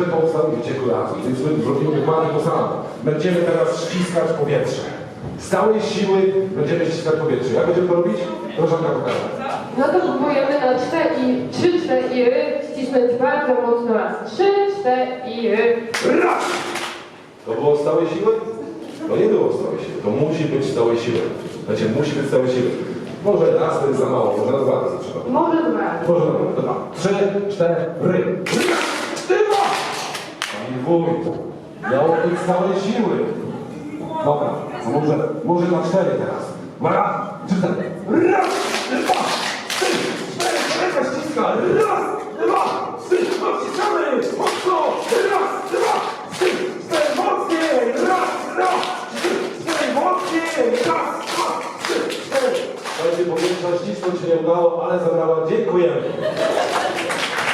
że powstał wycieku razu. Więc my zrobimy dokładnie to samo. Będziemy teraz ściskać powietrze. Z całej siły będziemy ściskać powietrze. Jak będziemy to robić? Proszanka pokaże. No to próbujemy na 4 i 3, 4 i ry ścisnąć bardzo mocno raz. 3, 4 i ry. Raz! To było z całej siły? To nie było z całej siły. To musi być z całej siły. Znaczy, musi być z całej siły. Może raz to jest za mało, może dwa razy trzeba. Może dwa. Może dwa. Trzy, cztery. Raz! Pani wójt, miało być z całej siły. Dobra, to może, może na cztery teraz. Raz, cztery. Raz, dwa, trzy, cztery. Ręka ściska. Raz, dwa, trzy. Odciskamy. Mocno. Raz, dwa, trzy, cztery. Mocniej. Raz, dwa, trzy, cztery. Mocniej. Raz, dwa, trzy, cztery. Słuchajcie, powietrza ścisnąć się nie udało, ale zabrała. Dziękujemy. I.